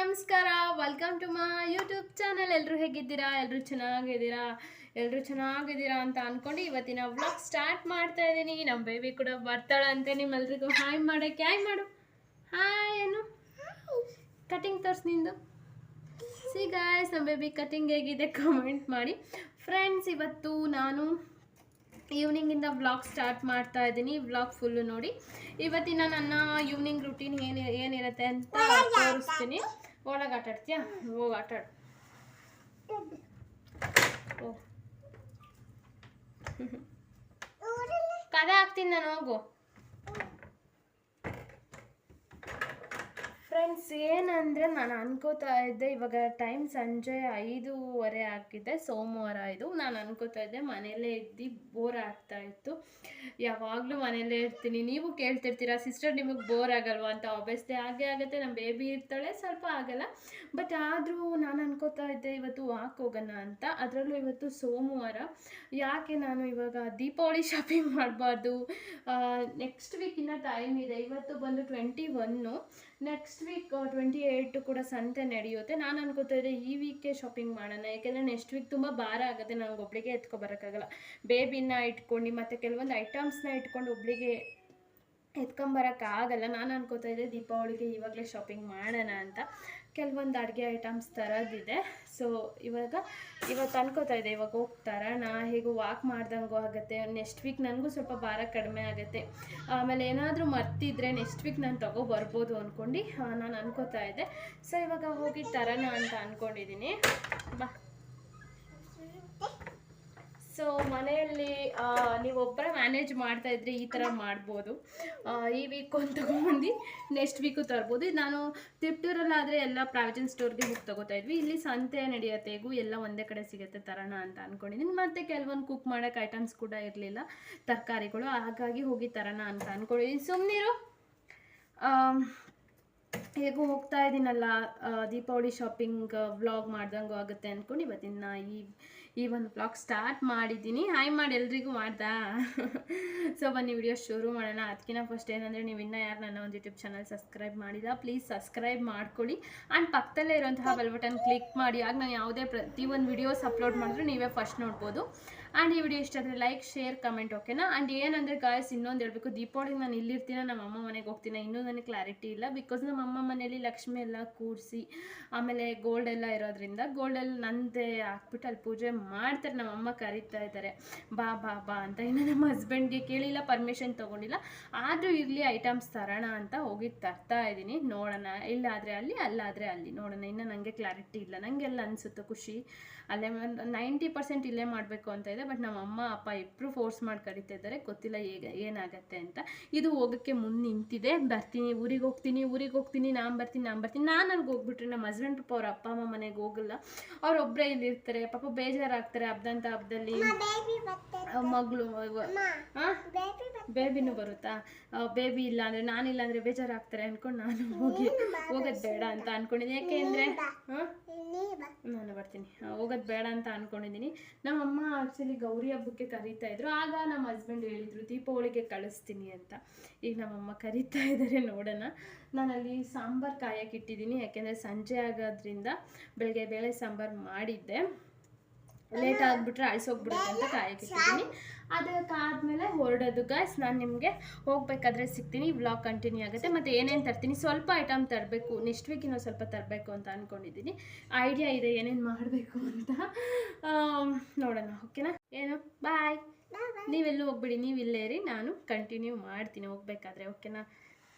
ನಮಸ್ಕಾರ welcome to my YouTube channel ಎಲ್ಲರೂ ಹೇಗಿದ್ದೀರಾ? ಎಲ್ಲರೂ ಚೆನ್ನಾಗಿದ್ದೀರಾ? ಎಲ್ಲರೂ ಚೆನ್ನಾಗಿದ್ದೀರಾ ಅಂತ ಅಂದ್ಕೊಂಡು ಇವತ್ತಿನ ವ್ಲಾಗ್ ಸ್ಟಾರ್ಟ್ ಮಾಡ್ತಾ ಇದ್ದೀನಿ. ನಮ್ಮ ಬೇಬಿ ಕೂಡ ಬರ್ತಾಳಂತೆ ನಿಮ್ಮೆಲ್ರಿಗೂ. ಹಾಯ್ ಮಾಡೋಕ್ಕೆ ಹಾಯ್ ಮಾಡು. ಹಾಯ್ ಏನು ಕಟಿಂಗ್ ತೋರಿಸ್ ನಿಂದು. ಸಿ ನಮ್ಮ ಬೇಬಿ ಕಟಿಂಗ್ ಹೇಗಿದೆ ಕಮೆಂಟ್ ಮಾಡಿ. ಫ್ರೆಂಡ್ಸ್ ಇವತ್ತು ನಾನು ಈವ್ನಿಂಗಿಂದ ವ್ಲಾಗ್ ಸ್ಟಾರ್ಟ್ ಮಾಡ್ತಾ ಇದ್ದೀನಿ. ವ್ಲಾಗ್ ಫುಲ್ಲು ನೋಡಿ. ಇವತ್ತಿನ ನನ್ನ ಈವ್ನಿಂಗ್ ರುಟೀನ್ ಏನು ಏನಿರುತ್ತೆ ಅಂತ ತೋರಿಸ್ತೀನಿ. ಒಳಗೆ ಆಟ ಆಡ್ತೀಯಾ ಹೋಗಿ ಆಟ ಆಡು ಹೋಗ್. ಕದ ಹಾಕ್ತೀನಿ ನಾನು ಹೋಗು ಫ್ರೆಂಡ್ಸ್ ಏನಂದರೆ ನಾನು ಅನ್ಕೋತಾ ಇದ್ದೆ, ಇವಾಗ ಟೈಮ್ ಸಂಜೆ ಐದೂವರೆ ಆಗಿದೆ ಸೋಮವಾರ ಇದು. ನಾನು ಅನ್ಕೋತಾ ಇದ್ದೆ ಮನೆಯಲ್ಲೇ ಇದ್ದು ಬೋರ್ ಆಗ್ತಾ ಇತ್ತು. ಯಾವಾಗಲೂ ಮನೆಯಲ್ಲೇ ಇರ್ತೀನಿ. ನೀವು ಕೇಳ್ತಿರ್ತೀರಾ ಸಿಸ್ಟರ್ ನಿಮಗೆ ಬೋರ್ ಆಗಲ್ವಾ? ಅಂತ. ಆಬ್ವಿಯಸ್ಲಿ ಹಾಗೆ ಆಗುತ್ತೆ. ನಮ್ಮ ಬೇಬಿ ಇರ್ತಾಳೆ, ಸ್ವಲ್ಪ ಆಗಲ್ಲ. ಬಟ್ ಆದರೂ ನಾನು ಅನ್ಕೋತಾ ಇದ್ದೆ, ಇವತ್ತು ವಾಕ್ ಹೋಗೋಣ ಅಂತ. ಅದರಲ್ಲೂ ಇವತ್ತು ಸೋಮವಾರ. ಯಾಕೆ ನಾನು ಇವಾಗ ದೀಪಾವಳಿ ಶಾಪಿಂಗ್ ಮಾಡಬಾರ್ದು? ನೆಕ್ಸ್ಟ್ ವೀಕಿನ ಟೈಮ್ ಇದೆ. ಇವತ್ತು ಬಂದು twenty one next week twenty eight ಕೂಡ ಸಂತೆ ನಡೆಯುತ್ತೆ. ನಾನು ಅನ್ಕೋತಾ ಇದ್ದೆ, ಈ ವೀಕೆ ಶಾಪಿಂಗ್ ಮಾಡೋಣ. ಯಾಕೆಂದರೆ ನೆಕ್ಸ್ಟ್ ವೀಕ್ ತುಂಬ ಭಾರ ಆಗುತ್ತೆ ನನಗೆ ಒಬ್ಳಿಗೆ ಎತ್ಕೊಬರೋಕ್ಕಾಗಲ್ಲ ಬೇಬಿನ ಇಟ್ಕೊಂಡು ಮತ್ತು ಕೆಲವೊಂದು ಐಟಮ್ಸ್ನ ಇಟ್ಕೊಂಡು ಒಬ್ಳಿಗೆ ಎತ್ಕೊಂಬರೋಕ್ಕಾಗಲ್ಲ ನಾನು ಅನ್ಕೋತಾ ಇದ್ದೆ, ದೀಪಾವಳಿಗೆ ಇವಾಗಲೇ ಶಾಪಿಂಗ್ ಮಾಡೋಣ ಅಂತ. ಕೆಲವೊಂದು ಅಡುಗೆ ಐಟಮ್ಸ್ ತರೋದಿದೆ. ಸೊ ಇವಾಗ ಇವತ್ತು ಅನ್ಕೋತಾ ಇದೆ ಇವಾಗ ಹೋಗ್ತಾರ? ನಾ ಹೇಗೂ ವಾಕ್ ಮಾಡ್ದಂಗೂ ಆಗುತ್ತೆ. ನೆಕ್ಸ್ಟ್ ವೀಕ್ ನನಗೂ ಸ್ವಲ್ಪ ಭಾರ ಕಡಿಮೆ ಆಗುತ್ತೆ. ಆಮೇಲೆ ಏನಾದರೂ ಮರ್ತಿದ್ರೆ ನೆಕ್ಸ್ಟ್ ವೀಕ್ ನಾನು ತಗೋ ಬರ್ಬೋದು ಅಂದ್ಕೊಂಡು ನಾನು ಅನ್ಕೋತಾ ಇದ್ದೆ. ಸೊ ಇವಾಗ ಹೋಗಿ ತರೋಣ ಅಂತ ಅಂದ್ಕೊಂಡಿದ್ದೀನಿ ಬಾ. ಸೊ ಮನೆಯಲ್ಲಿ ನೀವೊಬ್ಬರ ಮ್ಯಾನೇಜ್ ಮಾಡ್ತಾ ಇದ್ರೆ ಈ ಥರ ಮಾಡ್ಬೋದು. ಈ ವೀಕು ಅಂತ ತಗೊಂಡು ನೆಕ್ಸ್ಟ್ ವೀಕು ತರ್ಬೋದು. ನಾನು ತಿಪ್ಟೂರಲ್ಲಾದರೆ ಎಲ್ಲ ಪ್ರಾವಿಜನ್ ಸ್ಟೋರ್ಗೆ ಹೋಗಿ ತಗೋತಾ ಇದ್ವಿ. ಇಲ್ಲಿ ಸಂತೆ ನಡೆಯುತ್ತೆ ಹೇಗೂ ಎಲ್ಲ ಒಂದೇ ಕಡೆ ಸಿಗುತ್ತೆ ತರೋಣ ಅಂತ ಅಂದ್ಕೊಂಡಿದ್ದೀನಿ ಮತ್ತು ಕೆಲವೊಂದು ಕುಕ್ ಮಾಡೋಕ್ಕೆ ಐಟಮ್ಸ್ ಕೂಡ ಇರಲಿಲ್ಲ. ತರಕಾರಿಗಳು, ಹಾಗಾಗಿ ಹೋಗಿ ತರೋಣ ಅಂತ ಅಂದ್ಕೊಂಡಿದ್ದೀನಿ ಸುಮ್ಮನಿರು ಹೇಗೂ ಹೋಗ್ತಾ ಇದ್ದೀನಲ್ಲ ದೀಪಾವಳಿ ಶಾಪಿಂಗ್ ವ್ಲಾಗ್ ಮಾಡ್ದಂಗೂ ಆಗುತ್ತೆ ಅಂದ್ಕೊಂಡು ಇವತ್ತಿನ ಈ ಈ ಒಂದು ಬ್ಲಾಗ್ ಸ್ಟಾರ್ಟ್ ಮಾಡಿದ್ದೀನಿ. ಹಾಯ್ ಮಾಡಿ ಎಲ್ರಿಗೂ ಮಾಡ್ದಾ? ಸೊ ಬನ್ನಿ ವಿಡಿಯೋ ಶುರು ಮಾಡೋಣ. ಅದಕ್ಕಿಂತ ಫಸ್ಟ್ ಏನಂದರೆ, ನೀವು ಇನ್ನೂ ಯಾರು ನನ್ನ ಒಂದು ಯೂಟ್ಯೂಬ್ ಚಾನಲ್ ಸಬ್ಸ್ಕ್ರೈಬ್ ಮಾಡಿಲ್ಲ ಪ್ಲೀಸ್ ಸಬ್ಸ್ಕ್ರೈಬ್ ಮಾಡ್ಕೊಳ್ಳಿ. ಆ್ಯಂಡ್ ಪಕ್ಕದಲ್ಲೇ ಇರುವಂತಹ ಬೆಲ್ ಬಟನ್ ಕ್ಲಿಕ್ ಮಾಡಿ. ಆಗ ನಾನು ಯಾವುದೇ ಪ್ರತಿಯೊಂದು ವಿಡಿಯೋಸ್ ಅಪ್ಲೋಡ್ ಮಾಡಿದ್ರು ನೀವೇ ಫಸ್ಟ್ ನೋಡ್ಬೋದು. ಆ್ಯಂಡ್ ಈ ವಿಡಿಯೋ ಇಷ್ಟ ಆದರೆ ಲೈಕ್ ಶೇರ್ ಕಮೆಂಟ್ ಓಕೆನಾ ಆ್ಯಂಡ್ ಏನಂದರೆ ಗಾಯಸ್ ಇನ್ನೊಂದು ಹೇಳಬೇಕು ದೀಪಾವಳಿಗೆ ನಾನು ಇಲ್ಲಿರ್ತೀನಿ? ನಮ್ಮ ಅಮ್ಮ ಮನೆಗೆ ಹೋಗ್ತೀನಿ? ಇನ್ನೂ ನನಗೆ ಕ್ಲಾರಿಟಿ ಇಲ್ಲ. ಬಿಕಾಸ್ ನಮ್ಮ ಅಮ್ಮ ಮನೇಲಿ ಲಕ್ಷ್ಮಿ ಎಲ್ಲ ಕೂರಿಸಿ ಆಮೇಲೆ ಗೋಲ್ಡ್ ಎಲ್ಲ ಇರೋದ್ರಿಂದ ಗೋಲ್ಡಲ್ಲಿ ನಂದೇ ಹಾಕ್ಬಿಟ್ಟು ಅಲ್ಲಿ ಪೂಜೆ ಮಾಡ್ತಾರೆ. ನಮ್ಮ ಅಮ್ಮ ಕರೀತಾ ಇದ್ದಾರೆ ಬಾ ಬಾ ಬಾ ಅಂತ. ಇನ್ನು ನಮ್ಮ ಹಸ್ಬೆಂಡ್ಗೆ ಕೇಳಿಲ್ಲ ಪರ್ಮಿಷನ್ ತೊಗೊಂಡಿಲ್ಲ. ಆದರೂ ಇರಲಿ ಐಟಮ್ಸ್ ತರೋಣ ಅಂತ ಹೋಗಿ ತರ್ತಾ ಇದ್ದೀನಿ. ನೋಡೋಣ. ಇಲ್ಲಾದರೆ ಅಲ್ಲಿ, ಅಲ್ಲಾದರೆ ಅಲ್ಲಿ. ನೋಡೋಣ. ಇನ್ನು ನನಗೆ ಕ್ಲಾರಿಟಿ ಇಲ್ಲ. ನನಗೆಲ್ಲ ಅನಿಸುತ್ತೆ ಖುಷಿ. ಅಲ್ಲೇ ನೈಂಟಿ ಪರ್ಸೆಂಟ್ ಇಲ್ಲೇ ಮಾಡಬೇಕು ಅಂತ ಇದೆ ಬಟ್ ನಮ್ಮ ಅಮ್ಮ ಅಪ್ಪ ಇಬ್ಬರು ಫೋರ್ಸ್ ಮಾಡಿ ಕರಿತಾ ಇದ್ದಾರೆ ಗೊತ್ತಿಲ್ಲ ಹೇಗೆ ಏನಾಗತ್ತೆ ಅಂತ. ಇದು ಹೋಗೋಕ್ಕೆ ಮುಂದೆ ನಿಂತಿದೆ. ಬರ್ತೀನಿ ಊರಿಗೆ ಹೋಗ್ತೀನಿ ಊರಿಗೆ ಹೋಗ್ತೀನಿ ನಾನು ಬರ್ತೀನಿ ನಾನು ಬರ್ತೀನಿ. ನಾನು ಅಲ್ಲಿಗೆ ಹೋಗ್ಬಿಟ್ರೆ ನಮ್ಮ ಹಸ್ಬೆಂಡ್ ಪಾಪ ಅವ್ರ ಅಪ್ಪ ಅಮ್ಮ ಮನೆಗೆ ಹೋಗಲ್ಲ. ಅವ್ರೊಬ್ಬರೇ ಇಲ್ಲಿ ಇರ್ತಾರೆ ಪಾಪ ಬೇಜಾರಾಗ್ತಾರೆ ಹಬ್ದಂತ ಹಬ್ಬದಲ್ಲಿ ಮಗಳು ಬೇಬಿನೂ ಬರುತ್ತಾ? ಬೇಬಿ ಇಲ್ಲ ಅಂದರೆ ನಾನಿಲ್ಲ ಅಂದರೆ ಬೇಜಾರಾಗ್ತಾರೆ ಅಂದ್ಕೊಂಡು ನಾನು ಹೋಗಿ ಹೋಗೋದು ಬೇಡ ಅಂತ ಅಂದ್ಕೊಂಡಿದ್ದೀನಿ ಯಾಕೆ ಅಂದರೆ ನಾನು ಬರ್ತೀನಿ. ಹೋಗೋದು ಬೇಡ ಅಂತ ಅಂದ್ಕೊಂಡಿದ್ದೀನಿ ನಮ್ಮಮ್ಮ ಆ್ಯಕ್ಚುಲಿ ಗೌರಿ ಹಬ್ಬಕ್ಕೆ ಕರೀತಾ ಇದ್ರು. ಆಗ ನಮ್ಮ ಹಸ್ಬೆಂಡ್ ಹೇಳಿದರು, ದೀಪಾವಳಿಗೆ ಕಳಿಸ್ತೀನಿ ಅಂತ. ಈಗ ನಮ್ಮಮ್ಮ ಕರೀತಾ ಇದ್ದಾರೆ ನೋಡೋಣ. ನಾನಲ್ಲಿ ಸಾಂಬಾರು ಕಾಯಕ್ಕೆ ಇಟ್ಟಿದ್ದೀನಿ. ಯಾಕೆಂದರೆ ಸಂಜೆ ಆಗೋದ್ರಿಂದ ಬೆಳಗ್ಗೆ ಬೇಳೆ ಸಾಂಬಾರು ಮಾಡಿದ್ದೆ. ಲೇಟ್ ಆಗಿಬಿಟ್ರೆ ಅಳಿಸೋಗ್ಬಿಡುತ್ತೆ ಅಂತ ಕಾಯಕ್ಕೆ ಇಟ್ಟಿದ್ದೀನಿ. ಅದಕ್ಕಾದ್ಮೇಲೆ ಹೊರಡೋದು. ಗಾಯ್ಸ್ ನಾನು ನಿಮಗೆ ಹೋಗಬೇಕಾದ್ರೆ ಸಿಗ್ತೀನಿ. ವ್ಲಾಗ್ ಕಂಟಿನ್ಯೂ ಆಗುತ್ತೆ. ಮತ್ತು ಏನೇನು ತರ್ತೀನಿ? ಸ್ವಲ್ಪ ಐಟಮ್ ತರಬೇಕು. ನೆಕ್ಸ್ಟ್ ವೀಕ್ ಇನ್ನೂ ಸ್ವಲ್ಪ ತರಬೇಕು ಅಂತ ಅಂದ್ಕೊಂಡಿದ್ದೀನಿ ಐಡಿಯಾ ಇದೆ ಏನೇನು ಮಾಡಬೇಕು ಅಂತ. ನೋಡೋಣ. ಓಕೆನಾ ಏನು? ಬಾಯ್ ನೀವೆಲ್ಲೂ ಹೋಗ್ಬಿಡಿ ನೀವು ಇಲ್ಲೇ ಇರಿ ನಾನು ಕಂಟಿನ್ಯೂ ಮಾಡ್ತೀನಿ ಹೋಗ್ಬೇಕಾದ್ರೆ ಓಕೆನಾ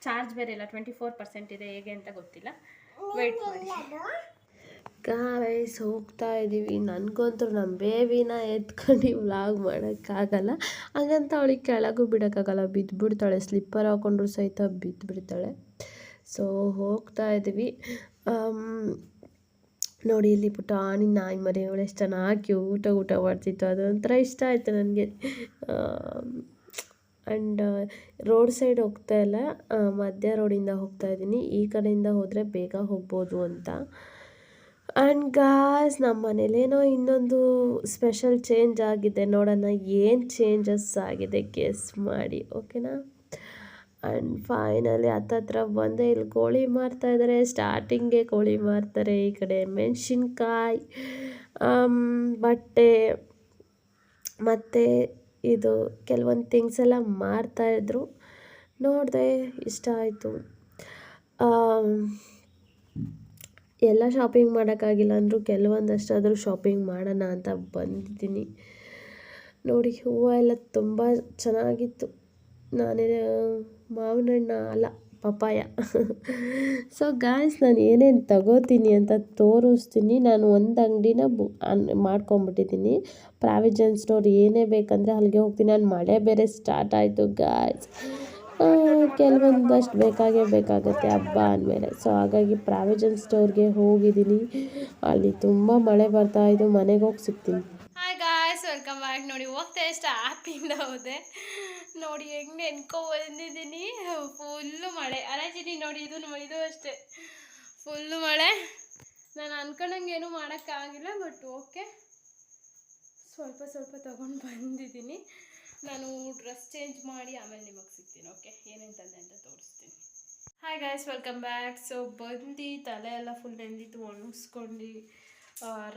ಚಾರ್ಜ್ ಬೇರೆ ಇಲ್ಲ ಟ್ವೆಂಟಿ ಫೋರ್ ಪರ್ಸೆಂಟ್ ಇದೆ ಹೇಗೆ ಅಂತ ಗೊತ್ತಿಲ್ಲ. ವೆಯ್ಟ್ ಮಾಡಿ. ಗಾಯ್ಸ್ ಹೋಗ್ತಾ ಇದ್ದೀವಿ ನನಗಂತೂ ನಮ್ಮ ಬೇಬಿನ ಎತ್ಕೊಂಡು ವ್ಲಾಗ್ ಮಾಡೋಕ್ಕಾಗಲ್ಲ. ಹಾಗಂತ ಅವಳಿಗೆ ಕೆಳಗೂ ಬಿಡೋಕ್ಕಾಗಲ್ಲ. ಬಿದ್ದುಬಿಡ್ತಾಳೆ ಸ್ಲಿಪ್ಪರ್ ಹಾಕೊಂಡ್ರು ಸಹಿತ ಬಿದ್ದುಬಿಡ್ತಾಳೆ ಸೊ ಹೋಗ್ತಾ ಇದ್ದೀವಿ ಆಮ್, ನೋಡಿ ಇಲ್ಲಿ ಪುಟಾಣಿ ನಾಯಿ ಮರಿ ಅವಳು ಎಷ್ಟು ಚೆನ್ನಾಗಿ ಊಟ ಊಟ ಮಾಡ್ತಿತ್ತು. ಅದೊಂಥರ ಇಷ್ಟ ಆಯಿತು ನನಗೆ. ಆ್ಯಂಡ್ ರೋಡ್ ಸೈಡ್ ಹೋಗ್ತಾ ಇಲ್ಲ. ಮಧ್ಯ ರೋಡಿಂದ ಹೋಗ್ತಾ ಇದ್ದೀನಿ. ಈ ಕಡೆಯಿಂದ ಹೋದರೆ ಬೇಗ ಹೋಗ್ಬೋದು ಅಂತ. ಆ್ಯಂಡ್ ಗಾಸ್ ನಮ್ಮ ಮನೇಲೇನೋ ಇನ್ನೊಂದು ಸ್ಪೆಷಲ್ ಚೇಂಜ್ ಆಗಿದೆ. ನೋಡೋಣ, ಏನು ಚೇಂಜಸ್ ಆಗಿದೆ? ಗೆಸ್ ಮಾಡಿ ಓಕೆನಾ ಆ್ಯಂಡ್ ಫೈನಲಿ ಹತ್ತತ್ರ ಬಂದೆ ಇಲ್ಲಿ ಕೋಳಿ ಮಾರ್ತಾ ಇದ್ದಾರೆ ಸ್ಟಾರ್ಟಿಂಗೆ ಕೋಳಿ ಮಾರ್ತಾರೆ ಈ ಕಡೆ ಮೆಣಸಿನ್ಕಾಯಿ ಬಟ್ಟೆ, ಮತ್ತು ಇದು ಕೆಲವೊಂದು ಥಿಂಗ್ಸ್ ಎಲ್ಲ ಮಾರ್ತಾಯಿದ್ರು ನೋಡಿದೆ, ಇಷ್ಟ ಆಯಿತು. ಎಲ್ಲ ಶಾಪಿಂಗ್ ಮಾಡೋಕ್ಕಾಗಿಲ್ಲ ಅಂದರೂ ಕೆಲವೊಂದಷ್ಟಾದರೂ ಶಾಪಿಂಗ್ ಮಾಡೋಣ ಅಂತ ಬಂದಿದ್ದೀನಿ. ನೋಡಿ ಹೂವು ಎಲ್ಲ ತುಂಬ ಚೆನ್ನಾಗಿತ್ತು. ನಾನೇ ಮಾವಿನ ಹಣ್ಣು ಅಲ್ಲ, ಪಪ್ಪಾಯ. ಸೊ ಗಾಯ್ಸ್ ನಾನು ಏನೇನು ತಗೋತೀನಿ ಅಂತ ತೋರಿಸ್ತೀನಿ. ನಾನು ಒಂದು ಅಂಗಡಿನ ಬು, ಅನ್, ಮಾಡ್ಕೊಂಬಿಟ್ಟಿದ್ದೀನಿ. ಪ್ರಾವಿಜನ್ ಸ್ಟೋರ್ ಏನೇ ಬೇಕಂದರೆ ಅಲ್ಲಿಗೆ ಹೋಗ್ತೀನಿ. ನಾನು ಮಳೆ ಬೇರೆ ಸ್ಟಾರ್ಟ್ ಆಯಿತು ಗಾಯ್ಸ್ ಕೆಲವೊಂದಷ್ಟು ಬೇಕಾಗೇ ಬೇಕಾಗುತ್ತೆ ಹಬ್ಬ ಅಂದಮೇಲೆ. ಸೊ ಹಾಗಾಗಿ ಪ್ರಾವಿಜನ್ ಸ್ಟೋರ್ಗೆ ಹೋಗಿದ್ದೀನಿ. ಅಲ್ಲಿ ತುಂಬ ಮಳೆ ಬರ್ತಾ ಇದ್ದು ಮನೆಗೆ ಹೋಗಿ ಸಿಗ್ತೀನಿ. ಗಾಯ್ಸ್ ವೆಲ್ಕಮ್ ಬ್ಯಾಕ್ ನೋಡಿ, ಹೋಗ್ತಾ ಇಷ್ಟ ಆ್ಯಪಿಂದ ಹೋದೆ. ನೋಡಿ, ಹೆಂಗೆ ನೆನ್ಕೋ ಬಂದಿದ್ದೀನಿ. ಫುಲ್ಲು ಮಳೆ. ಅರಾಜಿನಿ ನೋಡಿ, ಇದು ಇದು ಅಷ್ಟೇ. ಫುಲ್ಲು ಮಳೆ. ನಾನು ಅನ್ಕೊಂಡಂಗೆ ಏನೂ ಮಾಡೋಕ್ಕಾಗಿಲ್ಲ ಬಟ್ ಓಕೆ ಸ್ವಲ್ಪ ಸ್ವಲ್ಪ ತೊಗೊಂಡು ಬಂದಿದ್ದೀನಿ. ನಾನು ಡ್ರೆಸ್ ಚೇಂಜ್ ಮಾಡಿ ಆಮೇಲೆ ನಿಮಗೆ ಸಿಗ್ತೀನಿ ಓಕೆ ಏನೇನು ತಂದೆ ಅಂತ ತೋರಿಸ್ತೀನಿ. Hi guys welcome back so ಬಂದು ತಲೆ ಎಲ್ಲ ಫುಲ್ ನೆಂದಿತ್ತು, ಒಣಗಿಸ್ಕೊಂಡು.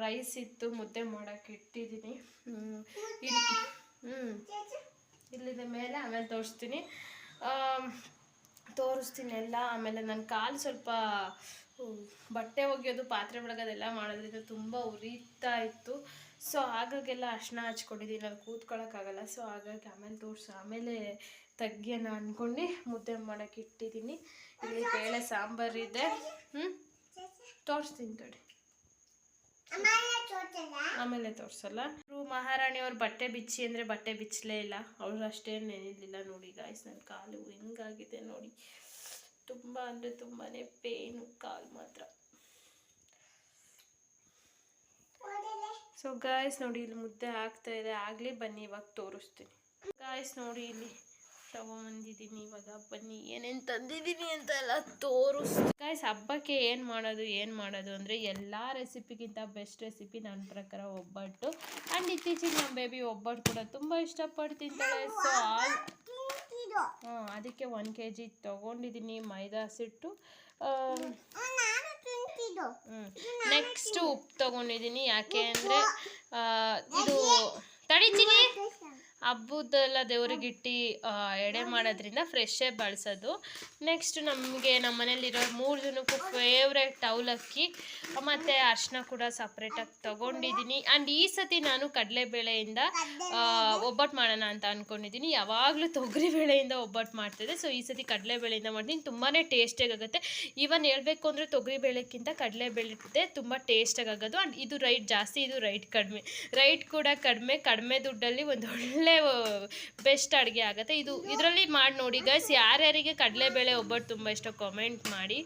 ರೈಸ್ ಇತ್ತು, ಮುದ್ದೆ ಮಾಡೋಕ್ಕೆ ಇಟ್ಟಿದ್ದೀನಿ. ಹ್ಞೂ ಇಲ್ಲಿದ ಮೇಲೆ, ಆಮೇಲೆ ತೋರಿಸ್ತೀನಿ. ತೋರಿಸ್ತೀನಿ ಎಲ್ಲ. ಆಮೇಲೆ ನನ್ನ ಕಾಲು ಸ್ವಲ್ಪ ಬಟ್ಟೆ ಒಗೆಯೋದು, ಪಾತ್ರೆ ಬೆಳಗೋದೆಲ್ಲ ಮಾಡೋದ್ರಿಂದ ತುಂಬ ಉರಿತಾ ಇತ್ತು. ಸೊ ಆಗಾಗೆಲ್ಲ ಅರ್ಶನ ಹಚ್ಕೊಂಡಿದ್ದೀನಿ. ಅಲ್ಲಿ ಕೂತ್ಕೊಳ್ಳೋಕ್ಕಾಗಲ್ಲ ಸೊ ಹಾಗಾಗಿ ಆಮೇಲೆ ತೋರಿಸು. ಆಮೇಲೆ ತೆಗಿಯೋಣ ಅಂದ್ಕೊಂಡು ಮುದ್ದೆ ಮಾಡೋಕ್ಕೆ ಇಟ್ಟಿದ್ದೀನಿ. ಇಲ್ಲಿ ಬೇಳೆ ಸಾಂಬಾರಿದೆ. ಹ್ಞೂ ತೋರಿಸ್ತೀನಿ ತಡಿ. ಆಮೇಲೆ ತೋರಿಸಲ್ಲ? ಮಹಾರಾಣಿ ಅವ್ರ ಬಟ್ಟೆ ಬಿಚ್ಚಿ ಅಂದರೆ ಬಟ್ಟೆ ಬಿಚ್ಚಲೇ ಇಲ್ಲ. ಅವ್ರು ಅಷ್ಟೇ ನೆನಿಲಿಲ್ಲ ನೋಡಿ ಗಾಯ್ಸ್ ನನ್ನ ಕಾಲು ಹೆಂಗಾಗಿದೆ ನೋಡಿ. ತುಂಬ ಅಂದರೆ ತುಂಬಾ ಪೇನು ಕಾಲು ಮಾತ್ರ. ಸೊ ಗಾಯ್ಸ್ ನೋಡಿ ಇಲ್ಲಿ ಮುದ್ದೆ ಆಗ್ತಾ ಇದೆ. ಆಗಲಿ ಬನ್ನಿ ಇವಾಗ ತೋರಿಸ್ತೀನಿ. ಗಾಯ್ಸ್ ನೋಡಿ ಇಲ್ಲಿ. ತಗೊಂಬಂದಿದ್ದೀನಿ ಇವಾಗ ಬನ್ನಿ. ಏನೇನು ತಂದಿದ್ದೀನಿ ಅಂತ ಎಲ್ಲ ತೋರಿಸ್ತೀನಿ ಗಾಯ್ಸ್ ಹಬ್ಬಕ್ಕೆ ಏನು ಮಾಡೋದು ಏನು ಮಾಡೋದು ಅಂದರೆ ಎಲ್ಲ ರೆಸಿಪಿಗಿಂತ ಬೆಸ್ಟ್ ರೆಸಿಪಿ ನನ್ನ ಪ್ರಕಾರ ಒಬ್ಬಟ್ಟು. ಆ್ಯಂಡ್ ಇತ್ತೀಚೆಗೆ ನಮ್ಮ ಬೇಬಿ ಒಬ್ಬಟ್ಟು ಕೂಡ ತುಂಬ ಇಷ್ಟಪಟ್ಟು ತಿಂತಾಳೆ ಸೊ ಆಲ್ ಹಾಂ ಅದಕ್ಕೆ ಒನ್ ಕೆ ಜಿ ತೊಗೊಂಡಿದ್ದೀನಿ ಮೈದಾ ಸಿಟ್ಟು. ನೆಕ್ಸ್ಟ್ ಉಪ್ಪು ತೊಗೊಂಡಿದ್ದೀನಿ. ಯಾಕೆ ಅಂದರೆ ಇದು ತಡಿತೀನಿ ಹಬ್ಬದೆಲ್ಲ ದೇವರಿಗಿಟ್ಟು ಎಡೆ ಮಾಡೋದ್ರಿಂದ ಫ್ರೆಶ್ಶೇ ಬಳಸೋದು. ನೆಕ್ಸ್ಟ್ ನಮಗೆ ನಮ್ಮ ಮನೇಲಿರೋ ಮೂರು ಜನಕ್ಕೂ ಫೇವ್ರೆಟ್ ಅವಲಕ್ಕಿ ಮತ್ತು ಅರ್ಶಿನ ಕೂಡ ಸಪ್ರೇಟಾಗಿ ತೊಗೊಂಡಿದ್ದೀನಿ. ಆ್ಯಂಡ್ ಈ ಸತಿ ನಾನು ಕಡಲೆಬೇಳೆಯಿಂದ ಒಬ್ಬಟ್ಟು ಮಾಡೋಣ ಅಂತ ಅಂದ್ಕೊಂಡಿದ್ದೀನಿ ಯಾವಾಗಲೂ ತೊಗರಿ ಬೇಳೆಯಿಂದ ಒಬ್ಬಟ್ಟು ಮಾಡ್ತಿದ್ದೆ. ಸೊ ಈ ಸತಿ ಕಡಲೆಬೇಳೆಯಿಂದ ಮಾಡ್ತೀನಿ. ತುಂಬಾ ಟೇಸ್ಟಿಯಾಗಿ ಆಗುತ್ತೆ. ಈವನ್ ಹೇಳಬೇಕು ಅಂದರೆ ತೊಗರಿ ಬೇಳೆಕ್ಕಿಂತ ಕಡಲೆಬೇಳೆ ತುಂಬ ಟೇಸ್ಟಾಗಿ ಆಗೋದು. ಆ್ಯಂಡ್ ಇದು ರೈಟ್ ಜಾಸ್ತಿ ಇದು ರೈಟ್ ಕಡಿಮೆ. ರೈಟ್ ಕೂಡ ಕಡಿಮೆ. ಕಡಿಮೆ ದುಡ್ಡಲ್ಲಿ ಒಂದು ಒಳ್ಳೆ ಬೆಸ್ಟ್ ಅಡುಗೆ ಆಗುತ್ತೆ. ಇದು ಇದರಲ್ಲಿ ಮಾಡಿ ನೋಡಿ ಗೈಸ್ ಯಾರ್ಯಾರಿಗೆ ಕಡಲೆಬೇಳೆ ಒಬ್ಬಟ್ಟು ತುಂಬ ಇಷ್ಟ ಕಾಮೆಂಟ್ ಮಾಡಿ.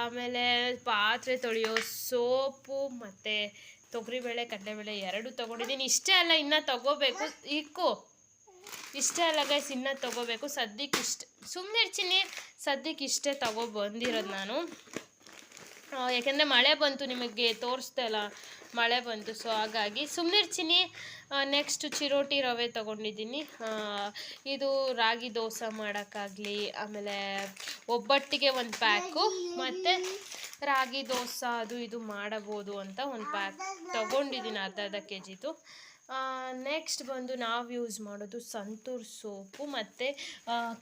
ಆಮೇಲೆ ಪಾತ್ರೆ ತೊಳೆಯೋ ಸೋಪು ಮತ್ತು ತೊಗರಿಬೇಳೆ, ಕಡಲೆಬೇಳೆ ಎರಡು ತೊಗೊಂಡಿದ್ದೀನಿ. ಇಷ್ಟೇ ಅಲ್ಲ, ಇನ್ನೂ ತೊಗೋಬೇಕು. ಇಕ್ಕು. ಇಷ್ಟೇ ಅಲ್ಲ ಗೈಸ್ ಇನ್ನೂ ತೊಗೋಬೇಕು. ಸದ್ಯಕ್ಕೆ ಇಷ್ಟ ಸುಮ್ಮನೆ ಇರ್ತೀನಿ. ಸದ್ಯಕ್ಕೆ ಇಷ್ಟೇ ತಗೋ ಬಂದಿರೋದು ನಾನು. ಯಾಕೆಂದರೆ ಮಳೆ ಬಂತು ನಿಮಗೆ ತೋರಿಸ್ದೆ ಅಲ್ಲ. ಮಳೆ ಬಂತು ಸೊ ಹಾಗಾಗಿ ಸುಮ್ಮನಿರ್ತೀನಿ ನೆಕ್ಸ್ಟ್ ಚಿರೋಟಿ ರವೆ ತೊಗೊಂಡಿದ್ದೀನಿ. ಇದು ರಾಗಿ ದೋಸೆ ಮಾಡೋಕ್ಕಾಗಲಿ, ಆಮೇಲೆ ಒಬ್ಬಟ್ಟಿಗೆ ಒಂದು ಪ್ಯಾಕು ಮತ್ತು ರಾಗಿ ದೋಸೆ ಅದು ಇದು ಮಾಡಬೋದು ಅಂತ ಒಂದು ಪ್ಯಾಕ್ ತೊಗೊಂಡಿದ್ದೀನಿ ಅರ್ಧ ಅರ್ಧ ಕೆ ಜಿದು ನೆಕ್ಸ್ಟ್ ಬಂದು ನಾವು ಯೂಸ್ ಮಾಡೋದು ಸಂತೂರ್ ಸೋಪು, ಮತ್ತು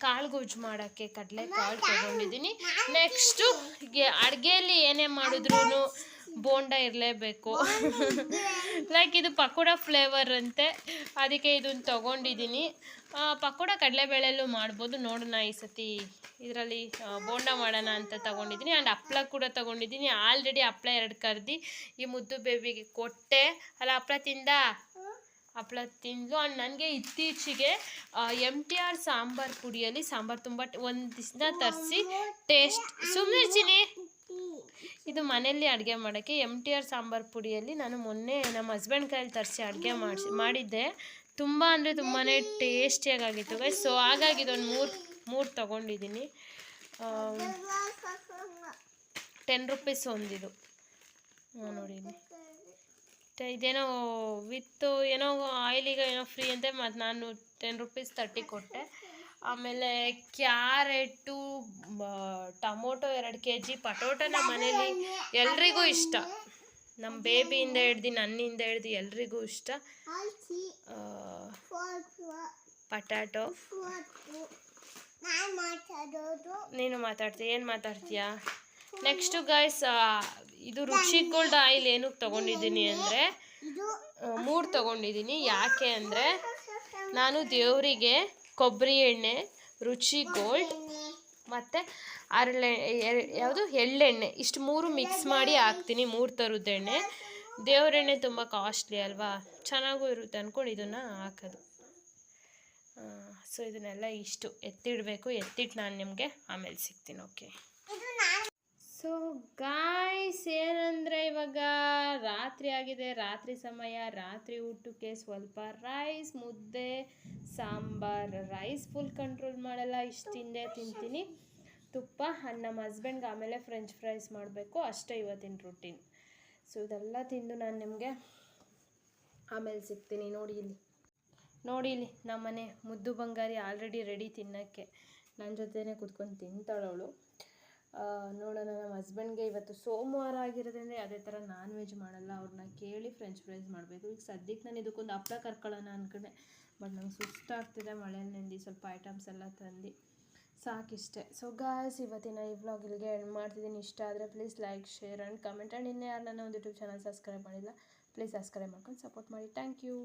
ಕಾಳು ಗೊಜ್ಜು ಮಾಡೋಕ್ಕೆ ಕಡಲೆ ಕಾಳು ತೊಗೊಂಡಿದ್ದೀನಿ ನೆಕ್ಸ್ಟು ಅಡುಗೆಯಲ್ಲಿ ಏನೇ ಮಾಡಿದ್ರೂ ಬೋಂಡ ಇರಲೇಬೇಕು. ಲೈಕ್ ಇದು ಪಕೋಡ ಫ್ಲೇವರ್ ಅಂತೆ. ಅದಕ್ಕೆ ಇದನ್ನು ತೊಗೊಂಡಿದ್ದೀನಿ ಪಕೋಡ ಕಡಲೆಬೇಳೆಲ್ಲೂ ಮಾಡ್ಬೋದು. ನೋಡೋಣ ಈ ಸತಿ ಇದರಲ್ಲಿ ಬೋಂಡ ಮಾಡೋಣ ಅಂತ ತಗೊಂಡಿದ್ದೀನಿ ಆ್ಯಂಡ್ ಹಪ್ಳ ಕೂಡ ತಗೊಂಡಿದ್ದೀನಿ ಆಲ್ರೆಡಿ ಹಪ್ಳ ಎರಡು ಕರ್ದು. ಈ ಮುದ್ದು ಬೇಬಿಗೆ ಕೊಟ್ಟೆ. ಅಲ್ಲ ಹಪ್ಳ ತಿಂದ? ಹಪ್ಳ ತಿಂದು ಆ್ಯಂಡ್ ನನಗೆ ಇತ್ತೀಚೆಗೆ ಎಂ ಟಿ ಆರ್ ಸಾಂಬಾರು ಪುಡಿಯಲ್ಲಿ ಸಾಂಬಾರು ತುಂಬ ಒಂದು ದಿವಸ ತರಿಸಿ ಟೇಸ್ಟ್ ಸುಮ್ಮನೆ ಚಿನಿ ಇದು ಮನೆಯಲ್ಲಿ ಅಡುಗೆ ಮಾಡೋಕ್ಕೆ ಎಂ ಟಿ ಆರ್ ಸಾಂಬಾರು ಪುಡಿಯಲ್ಲಿ ನಾನು ಮೊನ್ನೆ ನಮ್ಮ ಹಸ್ಬೆಂಡ್ ಕೈಯಲ್ಲಿ ತರಿಸಿ ಅಡುಗೆ ಮಾಡಿಸಿ, ಮಾಡಿದ್ದೆ. ತುಂಬ ಅಂದರೆ ತುಂಬಾ ಟೇಸ್ಟಿಯಾಗಿತ್ತು ಗೈ ಸೊ ಹಾಗಾಗಿ ಇದೊಂದು ಮೂರು ಮೂರು ತೊಗೊಂಡಿದ್ದೀನಿ. ಟೆನ್ ರುಪೀಸ್ ಒಂದಿದು. ನೋಡಿ ಇದೇನೋ ವಿತ್ ಏನೋ ಆಯಿಲಿಗೆ ಏನೋ ಫ್ರೀ ಅಂತ ಮತ್ತು ನಾನು ಟೆನ್ ರುಪೀಸ್ ತರ್ಟಿ ಕೊಟ್ಟೆ. ಆಮೇಲೆ ಕ್ಯಾರೆಟು ಟೊಮೊಟೊ ಎರಡು ಕೆ ಜಿ ಪಟೋಟ ನಮ್ಮ ಮನೇಲಿ ಎಲ್ರಿಗೂ ಇಷ್ಟ. ನಮ್ಮ ಬೇಬಿಯಿಂದ ಹಿಡ್ದು ನನ್ನಿಂದ ಹಿಡ್ದು ಎಲ್ರಿಗೂ ಇಷ್ಟ. ಪಟಾಟೊ. ನೀನು ಮಾತಾಡ್ತೀಯ ಏನು ಮಾತಾಡ್ತೀಯಾ? ನೆಕ್ಸ್ಟು ಗೈಸ್ ಇದು ರುಚಿ ಗೋಲ್ಡ್ ಆಯಿಲ್ ಏನಕ್ಕೆ ತೊಗೊಂಡಿದ್ದೀನಿ ಅಂದರೆ ಮೂರು ತೊಗೊಂಡಿದ್ದೀನಿ. ಯಾಕೆ ಅಂದರೆ, ನಾನು ದೇವರಿಗೆ ಕೊಬ್ಬರಿ ಎಣ್ಣೆ, ರುಚಿ ಗೋಲ್ಡ್ ಮತ್ತು ಅರಳೆ ಯಾವುದು? ಎಳ್ಳೆಣ್ಣೆ. ಇಷ್ಟು ಮೂರು ಮಿಕ್ಸ್ ಮಾಡಿ ಹಾಕ್ತೀನಿ, ಮೂರು ಥರದ ಎಣ್ಣೆ. ದೇವರೆಣ್ಣೆ ತುಂಬ ಕಾಸ್ಟ್ಲಿ ಅಲ್ವಾ? ಚೆನ್ನಾಗೂ ಇರುತ್ತೆ ಅಂದ್ಕೊಂಡು ಇದನ್ನು ಹಾಕೋದು. ಸೊ ಇದನ್ನೆಲ್ಲ ಇಷ್ಟು. ಎತ್ತಿಡಬೇಕು. ಎತ್ತಿಟ್ಟು ನಾನು ನಿಮಗೆ ಆಮೇಲೆ ಸಿಗ್ತೀನಿ ಓಕೆ ಸೊ ಗಾಯ್ಸ್ ಏನಂದರೆ ಇವಾಗ ರಾತ್ರಿ ಆಗಿದೆ. ರಾತ್ರಿ ಸಮಯ, ರಾತ್ರಿ ಊಟಕ್ಕೆ ಸ್ವಲ್ಪ ರೈಸ್ ಮುದ್ದೆ, ಸಾಂಬಾರ್ ರೈಸ್ ಫುಲ್ ಕಂಟ್ರೋಲ್ ಮಾಡಲ್ಲ. ಇಷ್ಟು ತಿಂತೀನಿ. ತುಪ್ಪ, ಅನ್ನ ನಮ್ಮ ಹಸ್ಬೆಂಡ್ಗೆ ಆಮೇಲೆ ಫ್ರೆಂಚ್ ಫ್ರೈಸ್ ಮಾಡಬೇಕು. ಅಷ್ಟೇ ಇವತ್ತಿನ ರೂಟೀನ್ ಸೊ ಇದೆಲ್ಲ ತಿಂದು ನಾನು ನಿಮಗೆ ಆಮೇಲೆ ಸಿಗ್ತೀನಿ. ನೋಡಿ ಇಲ್ಲಿ. ನೋಡಿ ಇಲ್ಲಿ ನಮ್ಮನೆ ಮುದ್ದು ಬಂಗಾರಿ ಆಲ್ರೆಡಿ ರೆಡಿ ತಿನ್ನೋಕ್ಕೆ. ನನ್ನ ಜೊತೆನೇ ಕುತ್ಕೊಂಡು ತಿಂತಾಳವಳು ನೋಡೋಣ ನಮ್ಮ ಹಸ್ಬೆಂಡ್ಗೆ ಇವತ್ತು ಸೋಮವಾರ ಆಗಿರೋದ್ರಿಂದ ಯಾವುದೇ ಥರ ನಾನ್ ವೆಜ್ ಮಾಡಲ್ಲ. ಅವ್ರನ್ನ ಕೇಳಿ ಫ್ರೆಂಚ್ ಫ್ರೈಸ್ ಮಾಡಬೇಕು. ಈಗ ಸದ್ಯಕ್ಕೆ ನಾನು ಇದಕ್ಕೊಂದು ಹಪ್ಳ ಕರ್ಕೊಳ್ಳೋಣ ಅಂದ್ಕೊಂಡೆ ಬಟ್ ನಂಗೆ ಸುಸ್ತಾಗ್ತಿದೆ ಮಳೆಯಲ್ಲಿ ನೆಂದು ಸ್ವಲ್ಪ ಐಟಮ್ಸ್ ಎಲ್ಲ ತಂದು. ಸಾಕಿಷ್ಟೆ. ಸೊ ಗಾಯ್ಸ್ ಇವತ್ತಿನ ಈ ವ್ಲಾಗ್ ಇಲ್ಲಿಗೆ ಎಂಡ್ ಮಾಡ್ತಿದ್ದೀನಿ. ಇಷ್ಟ ಆದರೆ please like share and comment and ಇನ್ನೇ ಯಾರು ನನ್ನ ಒಂದು ಯೂಟ್ಯೂಬ್ ಚಾನಲ್ ಸಬ್ಸ್ಕ್ರೈಬ್ ಮಾಡಿಲ್ಲ ಪ್ಲೀಸ್ ಸಬ್ಸ್ಕ್ರೈಬ್ ಮಾಡ್ಕೊಂಡು ಸಪೋರ್ಟ್ ಮಾಡಿ. Thank you